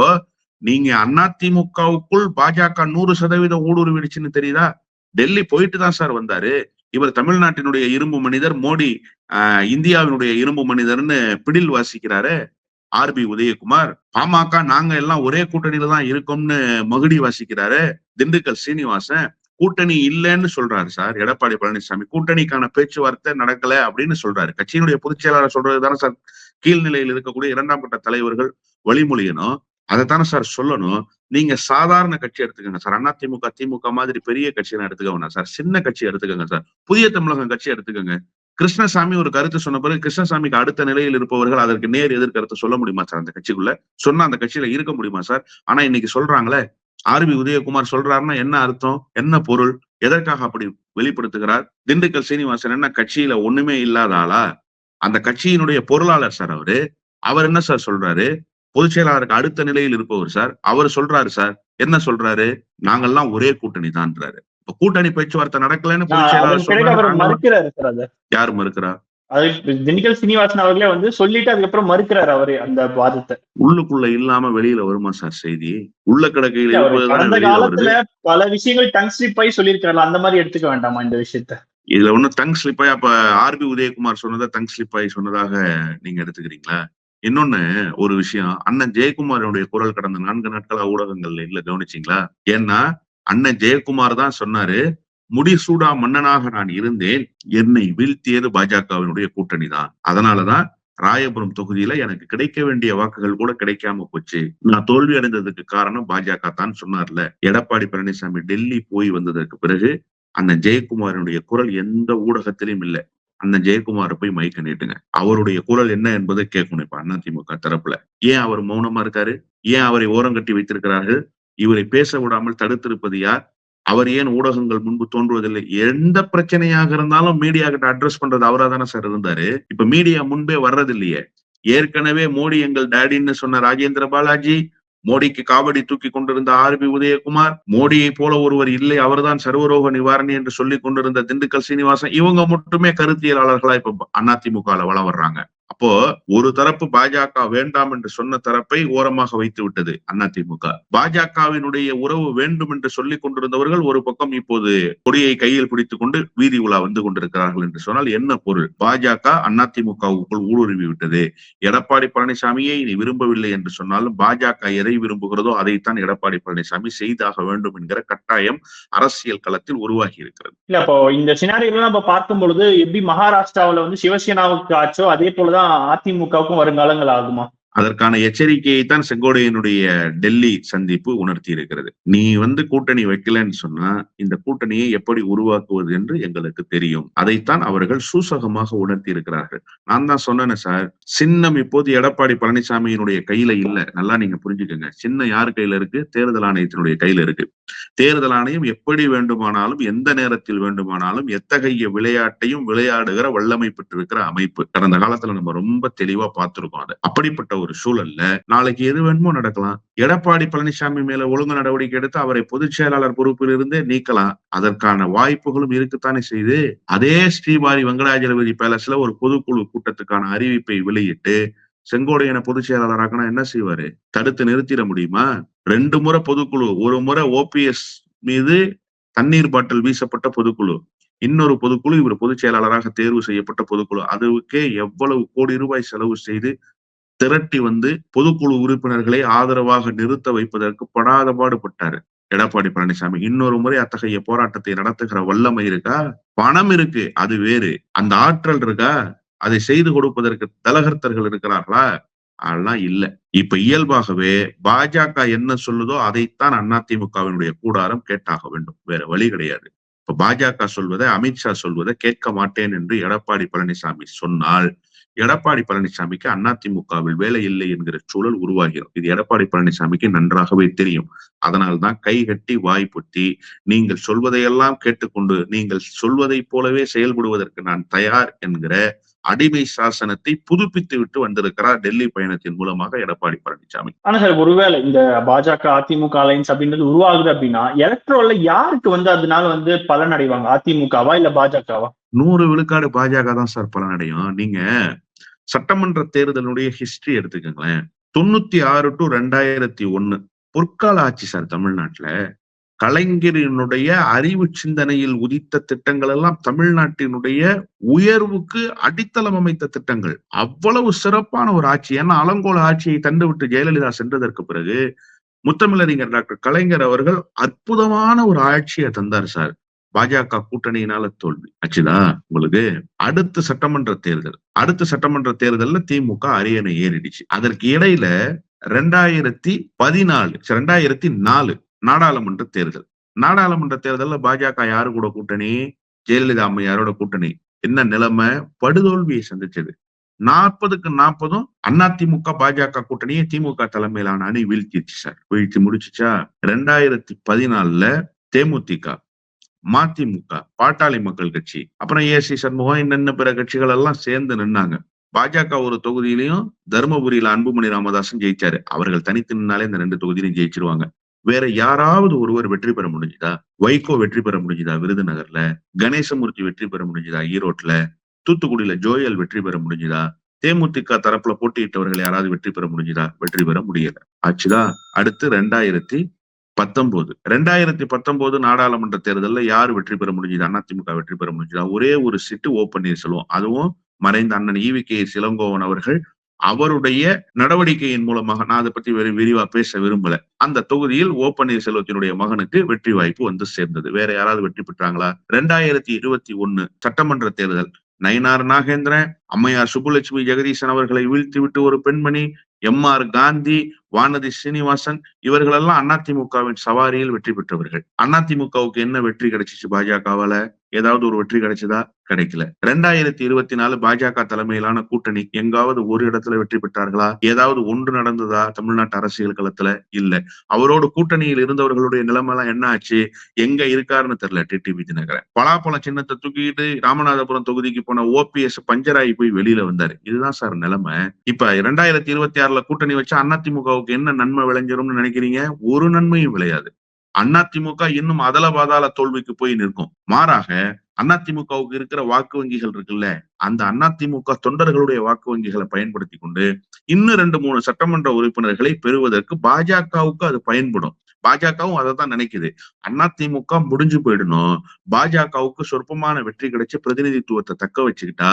நீங்க அதிமுகவுக்குள் பாஜக நூறு சதவீதம் ஊடுருவிடுச்சுன்னு தெரியுதா? டெல்லி போயிட்டு தான் சார் வந்தாரு. இவர் தமிழ்நாட்டினுடைய இரும்பு மனிதர் மோடி ஆஹ் இந்தியாவினுடைய இரும்பு மனிதர்னு பிடில் வாசிக்கிறாரு. ஆர் பி உதயகுமார் பாமக நாங்க எல்லாம் ஒரே கூட்டணியில தான் இருக்கோம்னு மகுடி வாசிக்கிறாரு திண்டுக்கல் சீனிவாசன். கூட்டணி இல்லைன்னு சொல்றாரு சார் எடப்பாடி பழனிசாமி. கூட்டணிக்கான பேச்சுவார்த்தை நடக்கல அப்படின்னு சொல்றாரு. கட்சியினுடைய பொதுச் செயலாளர் சொல்றது தானே சார் கீழ்நிலையில் இருக்கக்கூடிய இரண்டாம் கட்ட தலைவர்கள் வழிமொழியணும். அதைத்தானே சார் சொல்லணும். நீங்க சாதாரண கட்சி எடுத்துக்கோங்க சார். அதிமுக திமுக மாதிரி பெரிய கட்சியெல்லாம் எடுத்துக்க வேணாம் சார். சின்ன கட்சி எடுத்துக்கோங்க சார். புதிய தமிழகம் கட்சி எடுத்துக்கோங்க. கிருஷ்ணசாமி ஒரு கருத்து சொன்ன பிறகு கிருஷ்ணசாமிக்கு அடுத்த நிலையில் இருப்பவர்கள் அதற்கு நேர் எதிர்கருத்து சொல்ல முடியுமா சார் அந்த கட்சிக்குள்ள? சொன்னா அந்த கட்சியில இருக்க முடியுமா சார்? ஆனா இன்னைக்கு சொல்றாங்களே ஆர் பி உதயகுமார் சொல்றாருன்னா என்ன அர்த்தம்? என்ன பொருள்? எதற்காக அப்படி வெளிப்படுத்துகிறார்? திண்டுக்கல் சீனிவாசன் என்ன கட்சியில ஒண்ணுமே இல்லாத ஆளா? அந்த கட்சியினுடைய பொருளாளர் சார் அவரு. அவர் என்ன சார் சொல்றாரு? பொதுச் செயலாளருக்கு அடுத்த நிலையில் இருப்பவர் சார். அவர் சொல்றாரு சார். என்ன சொல்றாரு? நாங்கெல்லாம் ஒரே கூட்டணி தான்றாரு கூட்டணி பேச்சுவார்த்தை நடக்கலன்னு யாரு மறுக்கிறா? அது திண்டுக்கல் சீனிவாசன் அவர்களே வந்து சொல்லிட்டு அதுக்கப்புறம் மறுக்கிறாரு அவரு அந்த வாதத்தை. உள்ளுக்குள்ள இல்லாம வெளியில வருமா சார் செய்தி? உள்ள கிடக்கையில் வருது காலத்துல பல விஷயங்கள் டங் ஸ்லிப் ஆகி சொல்லியிருக்காரு அந்த மாதிரி எடுத்துக்க வேண்டாமா இந்த விஷயத்த? இதுல ஒண்ணு தங் ஸ்லிப்பாய் அப்ப ஆர்பி உதயகுமார் சொன்னதை தங் ஸ்லிப்பாய் சொன்னதாக நீங்க எடுத்துக்கிறீங்களா? இன்னொன்னு ஒரு விஷயம் அண்ணன் ஜெயக்குமாரனுடைய குரல் கடந்த நான்கு நாட்களா ஊடகங்கள்ல இல்ல கவனிச்சீங்களா? ஏன்னா அண்ணன் ஜெயக்குமார் தான் சொன்னாரு முடிசூடா மன்னனாக நான் இருந்தேன். என்னை வீழ்த்தியது பாஜகவினுடைய கூட்டணி தான். அதனாலதான் ராயபுரம் தொகுதியில எனக்கு கிடைக்க வேண்டிய வாக்குகள் கூட கிடைக்காம போச்சு. நான் தோல்வி அடைந்ததுக்கு காரணம் பாஜக தான் சொன்னார்ல. எடப்பாடி பழனிசாமி டெல்லி போய் வந்ததற்கு பிறகு அண்ணன் ஜெயக்குமாரனுடைய குரல் எந்த ஊடகத்திலும் இல்லை. அண்ணன் ஜெயக்குமார் போய் மைக்க நீட்டுங்க. அவருடைய குரல் என்ன என்பதை கேட்கணும் இப்ப அதிமுக தரப்புல. ஏன் அவர் மௌனமா இருக்காரு? ஏன் அவரை ஓரங்கட்டி வைத்திருக்கிறார்கள்? இவரை பேச விடாமல் தடுத்திருப்பது யார் அவர் ஏன் ஊடகங்கள் முன்பு தோன்றுவதில்லை எந்த பிரச்சனையாக இருந்தாலும் மீடியா கிட்ட அட்ரஸ் பண்றது அவரா தானே சார் இருந்தாரு இப்ப மீடியா முன்பே வர்றதில்லையே ஏற்கனவே மோடி எங்கள் டேடின்னு சொன்ன ராஜேந்திர பாலாஜி மோடிக்கு காவடி தூக்கி கொண்டிருந்த ஆர் பி உதயகுமார் மோடியை போல ஒருவர் இல்லை அவர்தான் சர்வரோக நிவாரணி என்று சொல்லி கொண்டிருந்த திண்டுக்கல் சீனிவாசன் இவங்க மட்டுமே கருத்தியலாளர்களா இப்ப அதிமுக வளம் வர்றாங்க அப்போ ஒரு தரப்பு பாஜக வேண்டாம் என்று சொன்ன தரப்பை ஓரமாக வைத்து விட்டது அதிமுக. பாஜகவினுடைய உறவு வேண்டும் என்று சொல்லிக் கொண்டிருந்தவர்கள் ஒரு பக்கம் இப்போது கொடியை கையில் பிடித்துக் கொண்டு வீதி உலா வந்து கொண்டிருக்கிறார்கள் என்று சொன்னால் என்ன பொருள்? பாஜக அதிமுகவுக்குள் ஊடுருவி விட்டது. எடப்பாடி பழனிசாமியை இனி விரும்பவில்லை என்று சொன்னாலும் பாஜக எதை விரும்புகிறதோ அதைத்தான் எடப்பாடி பழனிசாமி செய்தாக வேண்டும் என்கிற கட்டாயம் அரசியல் களத்தில் உருவாகி இருக்கிறது. இல்ல அப்போ இந்த சினாரியெல்லாம் நம்ம பார்க்கும் பொழுது எப்படி மகாராஷ்டிராவுல வந்து சிவசேனாவுக்கு ஆச்சோ அதே போலதான் அதிமுகவுக்கும் வருங்காலங்கள் ஆகுமா? அதற்கான எச்சரிக்கையை தான் செங்கோடையனுடைய டெல்லி சந்திப்பு உணர்த்தி இருக்கிறது நீ வந்து கூட்டணி வைக்கலன்னு சொன்னா இந்த கூட்டணியை எப்படி உருவாக்குவது என்று எங்களுக்கு தெரியும். அதைத்தான் அவர்கள் சூசகமாக உணர்த்தி இருக்கிறார்கள் நான் தான் சொன்னேனே சார் சின்னம் இப்போது எடப்பாடி பழனிசாமியினுடைய கையில இல்ல. நல்லா நீங்க புரிஞ்சுக்கோங்க. சின்னம் யார் கையில இருக்கு? தேர்தல் ஆணையத்தினுடைய கையில இருக்கு. தேர்தல் ஆணையம் எப்படி வேண்டுமானாலும் எந்த நேரத்தில் வேண்டுமானாலும் எத்தகைய விளையாட்டையும் விளையாடுகிற வல்லமை பெற்றிருக்கிற அமைப்பு. கடந்த காலத்துல நம்ம ரொம்ப தெளிவா பார்த்திருக்கோம் அது. அப்படிப்பட்ட ஒரு சூழல்ல நாளைக்கு எது வேணுமோ நடக்கலாம். எடப்பாடி பழனிசாமி மேல ஒழுங்கு நடவடிக்கை எடுத்து அவரை பொதுச் செயலாளர் பொறுப்பில் இருந்தே நீக்கலாம். அதற்கான வாய்ப்புகளும் இருக்குத்தானே செய்து அதே ஸ்ரீபாரி வெங்கடாஜலபதி பேலஸ்ல ஒரு பொதுக்குழு கூட்டத்துக்கான அறிவிப்பை வெளியிட்டு செங்கோடையனை பொதுச் செயலாளராக்கனா என்ன செய்வாரு? தடுத்து நிறுத்திட முடியுமா? ரெண்டு முறை பொதுக்குழு ஒரு முறை ஓபிஎஸ் மீது தண்ணீர் பாட்டில் வீசப்பட்ட பொதுக்குழு இன்னொரு பொதுக்குழு இவர் பொதுச் செயலாளராக தேர்வு செய்யப்பட்ட பொதுக்குழு. அதுக்கே எவ்வளவு கோடி ரூபாய் செலவு செய்து திரட்டி வந்து பொதுக்குழு உறுப்பினர்களை ஆதரவாக நிறுத்த வைப்பதற்கு படாத பாடுபட்டாரு. எடப்பாடி பழனிசாமி இன்னொரு முறை அத்தகைய போராட்டத்தை நடத்துகிற வல்லமை இருக்கா? பணம் இருக்கு அது வேறு. அந்த ஆற்றல் இருக்கா? அதை செய்து கொடுப்பதற்கு தலகர்த்தர்கள் இருக்கிறார்களா? அதெல்லாம் இல்ல. இப்ப இயல்பாகவே பாஜக என்ன சொல்லுதோ அதைத்தான் அதிமுகவினுடைய கூடாரம் கேட்டாக வேண்டும். வேற வழி கிடையாது. இப்ப பாஜக சொல்வதை அமித்ஷா சொல்வதை கேட்க மாட்டேன் என்று எடப்பாடி பழனிசாமி சொன்னால் எடப்பாடி பழனிசாமிக்கு அதிமுகவில் வேலை இல்லை என்கிற சூழல் உருவாகிறது. இது எடப்பாடி பழனிசாமிக்கு நன்றாகவே தெரியும். அதனால்தான் கை கட்டி வாய் பொத்தி நீங்கள் சொல்வதையெல்லாம் கேட்டுக்கொண்டு நீங்கள் சொல்வதைப் போலவே செயல்படுவதற்கு நான் தயார் என்கிற அடிமை சாசனத்தை புதுப்பித்து விட்டு வந்திருக்கிறார் டெல்லி பயணத்தின் மூலமாக எடப்பாடி பழனிசாமி. ஆனா சார் ஒருவேளை இந்த பாஜக அதிமுக அலைன்ஸ் அப்படின்றது உருவாகுது அப்படின்னா எலக்ட்ரோல்ல யாருக்கு வந்து அதனால வந்து பலன் அடைவாங்க அதிமுகவா இல்ல பாஜகவா? நூறு விழுக்காடு பாஜக தான் சார் பலனடையும். நீங்க சட்டமன்ற தேர்தலுடைய ஹிஸ்டரி எடுத்துக்கோங்களேன். தொண்ணூத்தி ஆறு டு ரெண்டாயிரத்தி ஒண்ணு பொற்கால ஆட்சி சார் தமிழ்நாட்டுல கலைஞரினுடைய அறிவு சிந்தனையில் உதித்த திட்டங்கள் எல்லாம் தமிழ்நாட்டினுடைய உயர்வுக்கு அடித்தளம் அமைத்த திட்டங்கள். அவ்வளவு சிறப்பான ஒரு ஆட்சி. ஏன்னா அலங்கோல ஆட்சியை தந்துவிட்டு ஜெயலலிதா சென்றதற்கு பிறகு முத்தமிழறிஞர் டாக்டர் கலைஞர் அவர்கள் அற்புதமான ஒரு ஆட்சியை தந்தார் சார். பாஜக கூட்டணியினால தோல்வி. ஆச்சுதா? உங்களுக்கு அடுத்த சட்டமன்ற தேர்தல். அடுத்த சட்டமன்ற தேர்தல்ல திமுக அரியணை ஏறிடுச்சு. அதற்கு இடையில ரெண்டாயிரத்தி பதினாலு ரெண்டாயிரத்தி நாலு நாடாளுமன்ற தேர்தல். நாடாளுமன்ற தேர்தல்ல பாஜக யாரு கூட கூட்டணி? ஜெயலலிதா அம்மையாரோட கூட்டணி? என்ன நிலைமை? படுதோல்வியை சந்திச்சது. நாற்பதுக்கு நாற்பதும் அதிமுக பாஜக கூட்டணியை திமுக தலைமையிலான அணி வீழ்த்திடுச்சு சார். வீழ்த்தி முடிச்சுச்சா? ரெண்டாயிரத்தி பதினாலுல தேமுதிக. மதிமுக பாட்டாளி மக்கள் கட்சி அப்புறம் ஏசி சண்முகம் என்னென்ன பிற கட்சிகள் எல்லாம் சேர்ந்து நின்னாங்க. பாஜக ஒரு தொகுதியிலையும் தருமபுரியில அன்புமணி ராமதாசன் ஜெயிச்சாரு. அவர்கள் தனித்து நின்னாலே இந்த ரெண்டு தொகுதியிலையும் ஜெயிச்சிருவாங்க. வேற யாராவது ஒருவர் வெற்றி பெற முடிஞ்சுதா? வைகோ வெற்றி பெற முடிஞ்சுதா? விருதுநகர்ல கணேசமூர்த்தி வெற்றி பெற முடிஞ்சுதா? ஈரோட்ல தூத்துக்குடியில ஜோயல் வெற்றி பெற முடிஞ்சுதா? தேமுதிக தரப்புல போட்டியிட்டவர்கள் யாராவது வெற்றி பெற முடிஞ்சுதா? வெற்றி பெற முடியல. ஆச்சுதா? அடுத்து ரெண்டாயிரத்தி பத்தொன்பது. ரெண்டாயிரத்தி பத்தொன்பது நாடாளுமன்ற தேர்தலில் யார் வெற்றி பெற முடிஞ்சது? அதிமுக வெற்றி பெற முடிஞ்சதா? ஒரே ஒரு சிட்டு ஓ பன்னீர்செல்வம் அதுவும் மறைந்த அண்ணன் ஈவி கே. சிலங்கோவன் அவர்கள் அவருடைய நடவடிக்கையின் மூலமாக நான் அதை பத்தி வெறும் விரிவா பேச விரும்பல. அந்த தொகுதியில் ஓ பன்னீர்செல்வத்தினுடைய மகனுக்கு வெற்றி வாய்ப்பு வந்து சேர்ந்தது. வேற யாராவது வெற்றி பெற்றாங்களா? ரெண்டாயிரத்தி இருபத்தி ஒண்ணு சட்டமன்ற தேர்தல். நயினார் நாகேந்திரன் அம்மையார் சுப்புலட்சுமி ஜெகதீசன் அவர்களை வீழ்த்தி விட்டு ஒரு பெண்மணி எம். ஆர். காந்தி வானதி சீனிவாசன் இவர்களெல்லாம் அதிமுகவின் சவாரியில் வெற்றி பெற்றவர்கள். அதிமுகவுக்கு என்ன வெற்றி கிடைச்சிச்சு பாஜகவால? ஏதாவது ஒரு வெற்றி கிடைச்சதா? கிடைக்கல. ரெண்டாயிரத்தி இருபத்தி நாலு பாஜக தலைமையிலான கூட்டணி எங்காவது ஒரு இடத்துல வெற்றி பெற்றார்களா? ஏதாவது ஒன்று நடந்ததா தமிழ்நாட்டு அரசியல் களத்துல? இல்ல. அவரோடு கூட்டணியில் இருந்தவர்களுடைய நிலைமை எல்லாம் என்ன ஆச்சு? எங்க இருக்காருன்னு தெரியல டிடிவி தினகரன். பலாப்பழம் சின்னத்தை தூக்கிட்டு ராமநாதபுரம் தொகுதிக்கு போன ஓபிஎஸ் பஞ்சராயி போய் வெளியில வந்தாரு. இதுதான் சார் நிலைமை. இப்ப இரண்டாயிரத்தி இருபத்தி ஆறுல கூட்டணி வச்சு அதிமுகவுக்கு என்ன நன்மை விளைஞ்சிரும்னு நினைக்கிறீங்க? ஒரு நன்மையும் விளையாது. அதிமுக இன்னும் அதல பாதாள தோல்விக்கு போய் நிற்கும். மாறாக அதிமுகவுக்கு இருக்கிற வாக்கு வங்கிகள் இருக்குல்ல அந்த அதிமுக தொண்டர்களுடைய வாக்கு வங்கிகளை பயன்படுத்தி கொண்டு இன்னும் ரெண்டு மூணு சட்டமன்ற உறுப்பினர்களை பெறுவதற்கு பாஜகவுக்கு அது பயன்படும். பாஜகவும் அதை தான் நினைக்குது திமுக முடிஞ்சு போயிடணும். பாஜகவுக்கு சொற்பமான வெற்றி கிடைச்சு பிரதிநிதித்துவத்தை தக்க வச்சுக்கிட்டா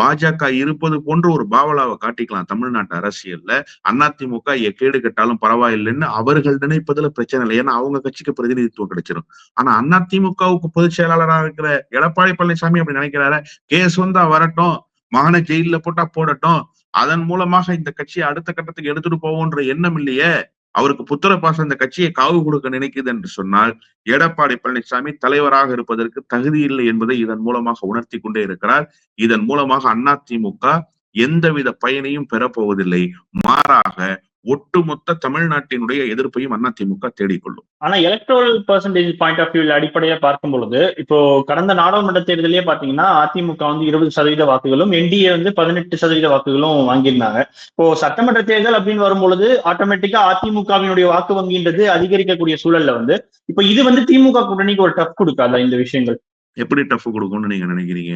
பாஜக இருப்பது போன்ற ஒரு பாவலாவை காட்டிக்கலாம் தமிழ்நாட்டு அரசியல்ல. அதிமுக கேடு கட்டாலும் பரவாயில்லைன்னு அவர்கள் நினைப்பதுல பிரச்சனை இல்லை. ஏன்னா அவங்க கட்சிக்கு பிரதிநிதித்துவம் கிடைச்சிடும் ஆனா அதிமுகவுக்கு பொதுச் செயலாளராக இருக்கிற எடப்பாடி பழனிசாமி அப்படி நினைக்கிறாரு. கேஸ் வந்தா வரட்டும். மகனை ஜெயில போட்டா போடட்டும். அதன் மூலமாக இந்த கட்சியை அடுத்த கட்டத்துக்கு எடுத்துட்டு போவோன்ற எண்ணம் இல்லையே. அவருக்கு புத்திர பாசம் இந்த கட்சியை காவு கொடுக்க நினைக்குது என்று சொன்னால் எடப்பாடி பழனிசாமி தலைவராக இருப்பதற்கு தகுதி இல்லை என்பதை இதன் மூலமாக உணர்த்தி கொண்டே இருக்கிறார். இதன் மூலமாக அதிமுக எந்தவித பயனையும் பெறப்போவதில்லை. மாறாக ஒட்டுமொத்த தமிழ்நாட்டினுடைய எதிர்ப்பையும் அதிமுக தேடிக்கொள்ளும். ஆனா எலக்ட்ரல் பெர்சன்டேஜ் பாயிண்ட் ஆஃப் வியூல அடிப்படையா பார்க்கும் பொழுது இப்போ கடந்த நாடாளுமன்ற தேர்தலே பாத்தீங்கன்னா அதிமுக வந்து இருபது சதவீத வாக்குகளும் என்டிஏ வந்து பதினெட்டு சதவீத வாக்குகளும் வாங்கியிருந்தாங்க. இப்போ சட்டமன்ற தேர்தல் அப்படின்னு வரும்பொழுது ஆட்டோமேட்டிக்கா அதிமுகவினுடைய வாக்கு வங்கின்றது அதிகரிக்கக்கூடிய சூழல்ல வந்து இப்போ இது வந்து திமுக கூட்டணிக்கு ஒரு டஃப் கொடுக்காதா இந்த விஷயங்கள்? எப்படி டஃப் கொடுக்கும்னு நீங்க நினைக்கிறீங்க?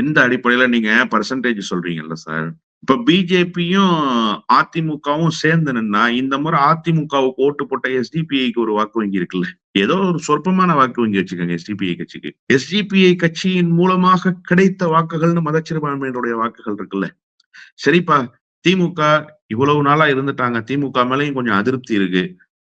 எந்த அடிப்படையில நீங்க பர்சன்டேஜ் சொல்றீங்கல்ல சார் இப்ப பிஜேபியும் அதிமுகவும் சேர்ந்து நின்னா இந்த முறை அதிமுகவுக்கு ஓட்டு போட்ட எஸ்டிபிஐக்கு ஒரு வாக்கு வங்கி இருக்குல்ல? ஏதோ ஒரு சொற்பமான வாக்கு வங்கி வச்சுக்கோங்க எஸ்டிபிஐ கட்சிக்கு. எஸ்டிபிஐ கட்சியின் மூலமாக கிடைத்த வாக்குகள்னு மதச்சிறுபான்மையினுடைய வாக்குகள் இருக்குல்ல? சரிப்பா திமுக இவ்வளவு நாளா இருந்துட்டாங்க திமுக மேலயும் கொஞ்சம் அதிருப்தி இருக்கு.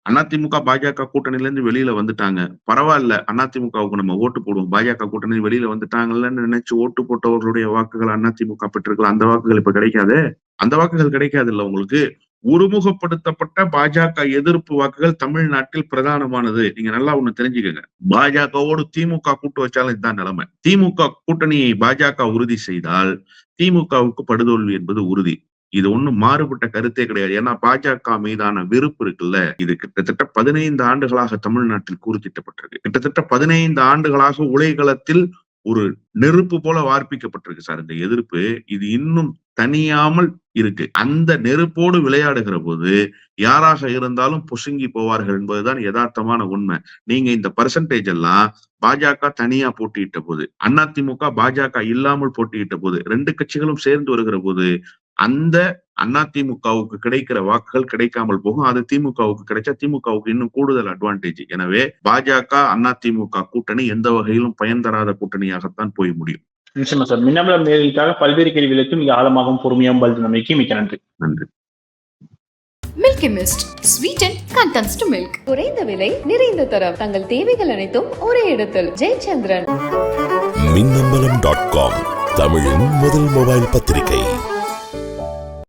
அதிமுக பாஜக கூட்டணில இருந்து வெளியில வந்துட்டாங்க. பரவாயில்ல அதிமுகவுக்கு நம்ம ஓட்டு போடுவோம். பாஜக கூட்டணி வெளியில வந்துட்டாங்கன்னு நினைச்சு ஓட்டு போட்டவர்களுடைய வாக்குகள் அதிமுக பெற்றிருக்கலாம் அந்த வாக்குகள் இப்ப கிடைக்காது? அந்த வாக்குகள் கிடைக்காது இல்ல உங்களுக்கு? ஒருமுகப்படுத்தப்பட்ட பாஜக எதிர்ப்பு வாக்குகள் தமிழ்நாட்டில் பிரதானமானது. நீங்க நல்லா ஒண்ணு தெரிஞ்சுக்கங்க. பாஜகவோடு திமுக கூட்டு வச்சாலும் இதுதான் நிலைமை. திமுக கூட்டணியை பாஜக உறுதி செய்தால் திமுகவுக்கு படுதோல்வி என்பது உறுதி. இது ஒண்ணும் மாறுபட்ட கருத்தே கிடையாது. ஏன்னா பாஜக மீதான வெறுப்பு இருக்குல்ல? இது கிட்டத்தட்ட பதினைந்து ஆண்டுகளாக தமிழ்நாட்டில் கூறு திட்டப்பட்டிருக்கு கிட்டத்தட்ட பதினைந்து ஆண்டுகளாக உலைகளத்தில் ஒரு நெருப்பு போல வார்ப்பிக்கப்பட்டிருக்கு சார். இந்த எதிர்ப்பு இது இன்னும் தனியாமல் இருக்கு. அந்த நெருப்போடு விளையாடுகிற போது யாராக இருந்தாலும் பொசுங்கி போவார்கள் என்பதுதான் யதார்த்தமான உண்மை. நீங்க இந்த பர்சன்டேஜ் எல்லாம் பாஜக தனியா போட்டியிட்ட போது அதிமுக பாஜக இல்லாமல் போட்டியிட்ட போது ரெண்டு கட்சிகளும் சேர்ந்து வருகிற போது அந்த அதிமுகவுக்கு கிடைக்கிற வாக்குகள் கிடைக்காமல் போகும். அது திமுகவுக்கு கிடைச்சா திமுகவுக்கு இன்னும் கூடுதல் அட்வான்டேஜ் எனவே பாஜக அதிமுக கூட்டணி எந்த வகையிலும் பயன் தராத கூட்டணியாகத்தான் போய் முடியும். நிச்சயமா சார். மின்னம்பலம் நேர்களுக்காக பல்வேறு கேள்விகளுக்கு மிக ஆழமாகவும் பொறுமையாகவும் பதில் நம்பிக்கை மிக்க நன்றி. நன்றி. Milky Mist. Sweeten contents to milk. குறைந்த விலை நிறைந்த தரம். தங்கள் தேவைகள் அனைத்தும் ஒரே இடத்தில். ஜெயச்சந்திரன். மின்னம்பலம் டாட் காம் தமிழின் முதல் மொபைல் பத்திரிகை.